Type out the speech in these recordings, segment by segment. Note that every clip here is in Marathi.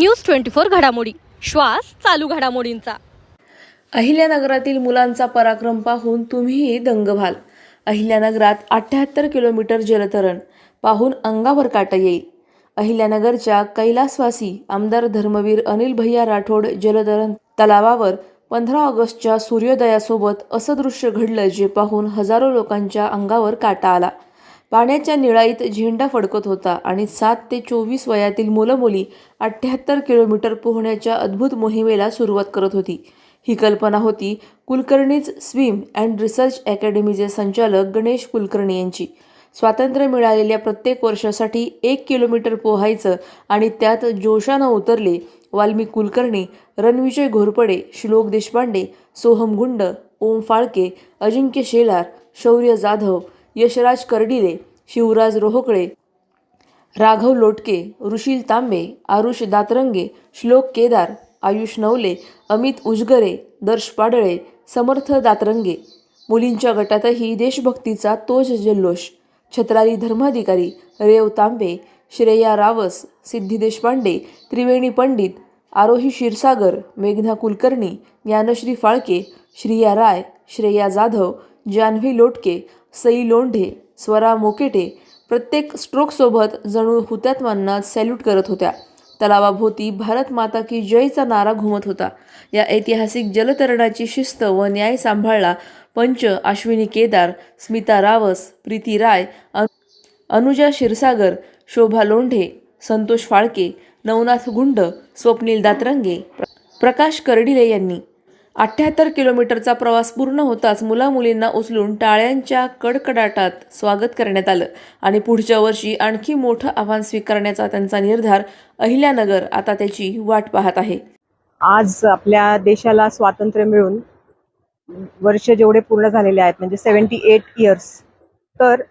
न्यूज ट्वेंटी फोर घडामोडी. श्वास चालू घडामोडींचा. अहिल्यानगरातील मुलांचा पराक्रम पाहून तुम्हीही दंग व्हाल. अहिल्यानगरात अठ्ठ्याहत्तर किलोमीटर जलतरण पाहून अंगावर काटा येईल. अहिल्यानगरच्या कैलासवासी आमदार धर्मवीर अनिल भैया राठोड जलतरण तलावावर पंधरा ऑगस्टच्या सूर्योदयासोबत असं दृश्य घडलं जे पाहून हजारो लोकांच्या अंगावर काटा आला. पाण्याच्या निळाईत झेंडा फडकत होता आणि सात ते चोवीस वयातील मुलं मुली अठ्ठ्याहत्तर किलोमीटर पोहण्याच्या अद्भुत मोहिमेला सुरुवात करत होती. ही कल्पना होती कुलकर्णीज स्विम अँड रिसर्च अकॅडमीचे संचालक गणेश कुलकर्णी यांची. स्वातंत्र्य मिळालेल्या प्रत्येक वर्षासाठी एक किलोमीटर पोहायचं आणि त्यात जोशानं उतरले वाल्मी कुलकर्णी रणविजय घोरपडे श्लोक देशपांडे सोहम गुंड ओम फाळके अजिंक्य शेलार शौर्य जाधव यशराज कर्डिले शिवराज रोहकळे राघव लोटके ऋषील तांबे आरुष दातरंगे श्लोक केदार आयुष नवले अमित उजगरे दर्श पाडळे समर्थ दातरंगे. मुलींच्या गटातही देशभक्तीचा तोज जल्लोष. छत्राली धर्माधिकारी रेव तांबे श्रेया रावस सिद्धी देशपांडे त्रिवेणी पंडित आरोही क्षीरसागर मेघना कुलकर्णी ज्ञानश्री फाळके श्रिया राय श्रेया जाधव जान्हवी लोटके सई लोंढे स्वरा मोकेटे प्रत्येक स्ट्रोकसोबत जणू हुतात्म्यांना सॅल्यूट करत होत्या. तलावाभोवती भारत माता की जयचा नारा घुमत होता. या ऐतिहासिक जलतरणाची शिस्त व न्याय सांभाळला पंच अश्विनी केदार स्मिता रावस प्रीती राय अनुजा क्षीरसागर शोभा लोंढे संतोष फाळके नवनाथ गुंड स्वप्नील दातरंगे प्रकाश कर्डिले यांनी अठ्ठ्याहत्तर किलोमीटरचा प्रवास पूर्ण होताच मुलामुलींना उचलून टाळ्यांच्या कडकडाटात स्वागत करण्यात आलं. आणि पुढच्या वर्षी आणखी मोठं आव्हान स्वीकारण्याचा त्यांचा निर्धार अहिल्यानगर आता त्याची वाट पाहत आहे. आज आपल्या देशाला स्वातंत्र्य मिळून वर्ष जेवढे पूर्ण झालेले आहेत म्हणजे सेवन्टी एट इयर्स तर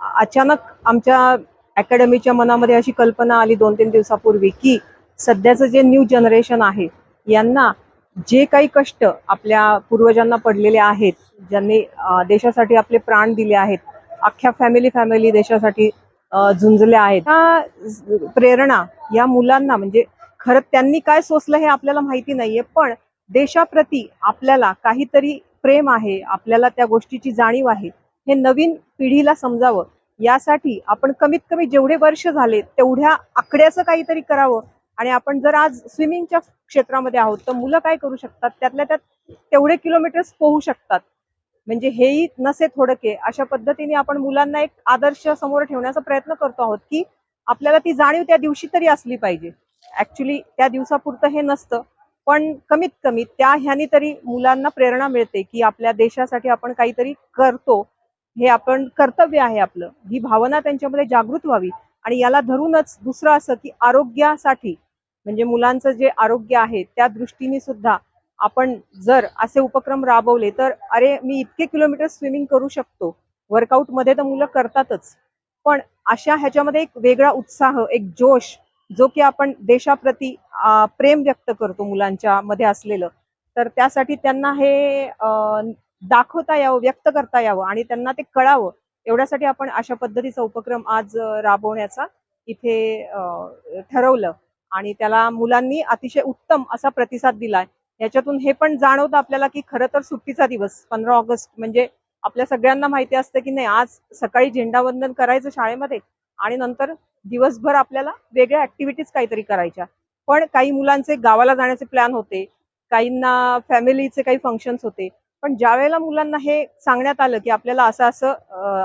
अचानक आमच्या अकॅडमीच्या मनामध्ये अशी कल्पना आली दोन तीन दिवसापूर्वी की सध्याचं जे न्यू जनरेशन आहे यांना जे काही कष्ट आपल्या पूर्वजांना पडलेले आहेत ज्यांनी देशासाठी आपले प्राण दिले आहेत अख्ख्या फॅमिली फॅमिली देशासाठी झुंजल्या आहेत. त्या प्रेरणा या मुलांना म्हणजे खरं त्यांनी काय सोसलं हे आपल्याला माहिती नाहीये पण देशाप्रती आपल्याला काहीतरी प्रेम आहे आपल्याला त्या गोष्टीची जाणीव आहे हे नवीन पिढीला समजावं. यासाठी आपण कमीत कमी जेवढे वर्ष झाले तेवढ्या आकड्याचं काहीतरी करावं आणि आपण जर आज स्विमिंगच्या क्षेत्रामध्ये आहोत तर मुलं काय करू शकतात? त्यातल्या त्यात तेवढे किलोमीटर्स पोहू शकतात. म्हणजे हेही नसे थोडके. अशा पद्धतीने आपण मुलांना एक आदर्श समोर ठेवण्याचा प्रयत्न करतो आहोत की आपल्याला ती जाणीव त्या दिवशी तरी असली पाहिजे. ऍक्च्युली त्या दिवसापुरतं हे नसतं. पण कमीत कमी त्या ह्यानी तरी मुलांना प्रेरणा मिळते की आपल्या देशासाठी आपण काहीतरी करतो. हे आपण कर्तव्य आहे आपलं. ही भावना त्यांच्यामध्ये जागृत व्हावी. आणि याला धरूनच दुसरं असं की आरोग्यासाठी म्हणजे मुलांचं जे आरोग्य आहे त्या दृष्टीने सुद्धा आपण जर असे उपक्रम राबवले तर अरे मी इतके किलोमीटर स्विमिंग करू शकतो. वर्कआउटमध्ये तर मुलं करतातच. पण अशा ह्याच्यामध्ये एक वेगळा उत्साह एक जोश जो की आपण देशाप्रती प्रेम व्यक्त करतो मुलांच्या मध्ये असलेलं. तर त्यासाठी त्यांना हे दाखवता यावं व्यक्त करता यावं आणि त्यांना ते कळावं. एवढ्यासाठी आपण अशा पद्धतीचा उपक्रम आज राबवण्याचा इथे ठरवलं. आणि त्याला मुलांनी अतिशय उत्तम असा प्रतिसाद दिलाय. याच्यातून हे पण जाणवतं आपल्याला की खरं तर सुट्टीचा दिवस पंधरा ऑगस्ट म्हणजे आपल्या सगळ्यांना माहिती असतं की नाही आज सकाळी झेंडावंदन करायचं शाळेमध्ये आणि नंतर दिवसभर आपल्याला वेगळ्या ऍक्टिव्हिटीज काहीतरी करायच्या. पण काही मुलांचे गावाला जाण्याचे प्लॅन होते काहींना फॅमिलीचे काही फंक्शन्स होते. पण ज्या वेळेला मुलांना हे सांगण्यात आलं की आपल्याला असं असं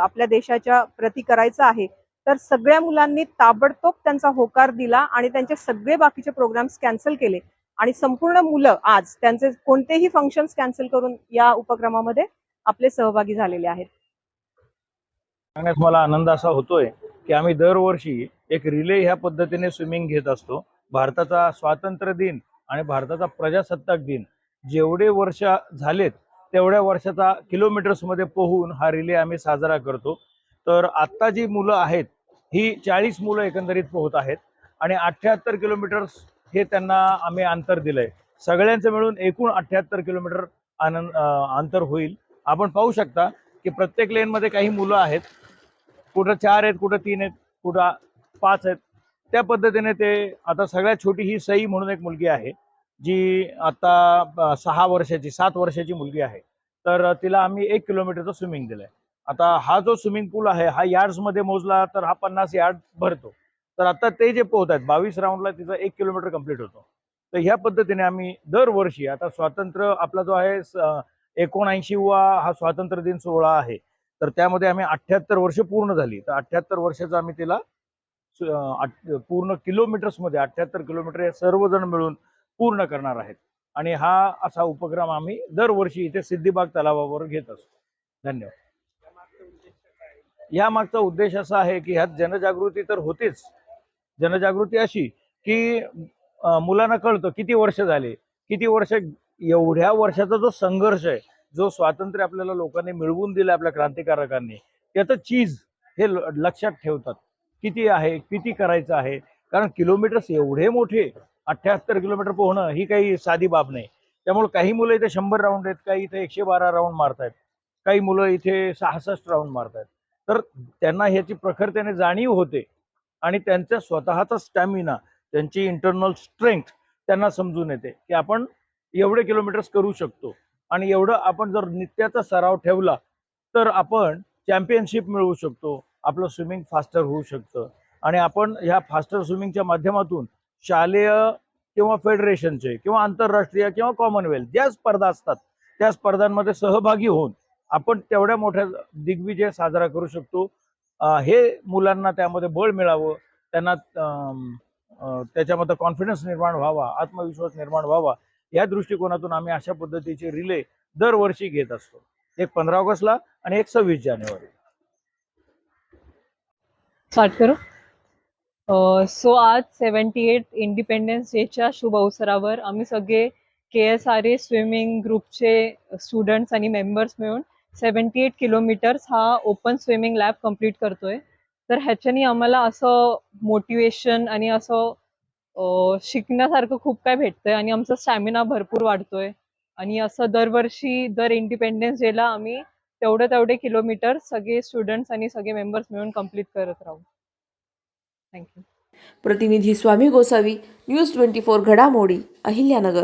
आपल्या देशाच्या प्रती करायचं आहे तर सगळ्या मुलांनी ताबडतोब त्यांचा होकार दिला आणि त्यांचे सगळे बाकीचे प्रोग्राम्स कॅन्सल केले. आणि संपूर्ण मुलं आज त्यांचे कोणतेही फंक्शन्स कॅन्सल करून या उपक्रमामध्ये आपले सहभागी झालेले आहेत. सांगण्यास मला आनंद असा होतोय की आम्ही दरवर्षी एक रिले ह्या पद्धतीने स्विमिंग घेत असतो. भारताचा स्वातंत्र्य दिन आणि भारताचा प्रजासत्ताक दिन जेवढे वर्ष झालेत तेवढ्या वर्षाचा किलोमीटर्समध्ये पोहून हा रिले आम्ही साजरा करतो. तर आत्ता जी मुलं आहेत ही चाळीस मुलं एकंदरीत पोहत आहेत. आणि अठ्ठ्याहत्तर किलोमीटर्स हे त्यांना आम्ही अंतर दिलंय. सगळ्यांचं मिळून एकूण अठ्ठ्याहत्तर किलोमीटर आनंद अंतर होईल. आपण पाहू शकता की प्रत्येक लेनमध्ये काही मुलं आहेत. कुठं चार आहेत कुठं तीन आहेत कुठं पाच आहेत. त्या पद्धतीने ते आता सगळ्यात छोटी ही सई म्हणून एक मुलगी आहे जी आता सहा वर्षाची सात वर्षाची मुलगी आहे. तर तिला आम्ही एक किलोमीटरचं स्विमिंग दिलं आहे आता हा जो स्विमिंग पूल आहे हा यार्ड्समध्ये मध्ये मोजला तर हा पन्नास यार्ड भरतो. तर आता ते जे पोहत आहेत बावीस राऊंडला तिचा एक किलोमीटर कंप्लीट होतो. तर ह्या पद्धतीने आम्ही दरवर्षी आता स्वातंत्र्य आपला जो आहे स- एकोणऐंशीवा हा स्वातंत्र्य दिन सोहळा आहे. तर त्यामध्ये आम्ही अठ्ठ्याहत्तर वर्ष पूर्ण झाली. तर अठ्ठ्याहत्तर वर्षाचा आम्ही तिला पूर्ण किलोमीटर्समध्ये अठ्ठ्याहत्तर किलोमीटर हे सर्वजण मिळून पूर्ण करणार आहेत. आणि हा असा उपक्रम आम्ही दरवर्षी इथे सिद्धिबाग तलावावर घेत असतो. धन्यवाद. या मागचा उद्देश असा आहे की ह्यात जनजागृती तर होतेच. जनजागृती अशी की मुलांना कळतं किती वर्ष झाले किती वर्ष एवढ्या वर्षाचा जो संघर्ष आहे जो स्वातंत्र्य आपल्याला लोकांनी मिळवून दिलं आपल्या क्रांतिकारकांनी त्याचं चीज हे ल- लक्षात ठेवतात. किती आहे किती करायचं आहे? कारण किलोमीटर्स एवढे मोठे अठ्ठ्याहत्तर किलोमीटर पोहणं ही काही साधी बाब नाही. त्यामुळे काही मुलं इथे शंभर राऊंड आहेत काही इथे एकशे बारा राऊंड मारतायत. काही मुलं इथे सहासष्ट राऊंड मारतायत. तर त्यांना ह्याची प्रखरतेने जाणीव होते. आणि त्यांचा स्वतःचा स्टॅमिना त्यांची इंटरनल स्ट्रेंथ त्यांना समजून येते की आपण एवढे किलोमीटर्स करू शकतो. आणि एवढं आपण जर नित्याचा सराव ठेवला तर आपण चॅम्पियनशिप मिळवू शकतो. आपलं स्विमिंग फास्टर होऊ शकतं. आणि आपण ह्या फास्टर स्विमिंगच्या माध्यमातून शालेय किंवा फेडरेशनचे किंवा आंतरराष्ट्रीय किंवा कॉमनवेल्थ ज्या स्पर्धा असतात त्या स्पर्धांमध्ये सहभागी होऊन आपण तेवढ्या मोठ्या दिग्विजय साजरा करू शकतो. हे मुलांना त्यामध्ये बळ मिळावं त्यांना त्याच्यामध्ये कॉन्फिडन्स निर्माण व्हावा आत्मविश्वास निर्माण व्हावा या दृष्टिकोनातून आम्ही अशा पद्धतीचे रिले दरवर्षी घेत असतो. एक पंधरा ऑगस्टला आणि एक सव्वीस जानेवारी स्टार्ट करू. सो आज सेवन्टी एट इंडिपेंडन्स डेच्या शुभ अवसरावर आम्ही सगळे K S R A swimming ग्रुपचे स्टुडंट्स आणि मेंबर्स मिळून सेवन्टी एट किलोमीटर्स हा ओपन स्विमिंग लॅब कंप्लीट करतोय. तर ह्याच्यानी आम्हाला असं मोटिवेशन आणि असं शिकण्यासारखं खूप काय भेटतंय आणि आमचा स्टॅमिना भरपूर वाढतोय. आणि असं दरवर्षी दर इंडिपेंडन्स डेला आम्ही तेवढे तेवढे किलोमीटर सगळे स्टुडंट्स आणि सगळे मेंबर्स मिळून कंप्लीट करत राहू. थँक्यू प्रतिनिधी Swami Gosavi news twenty four घडामोडी अहिल्यानगर.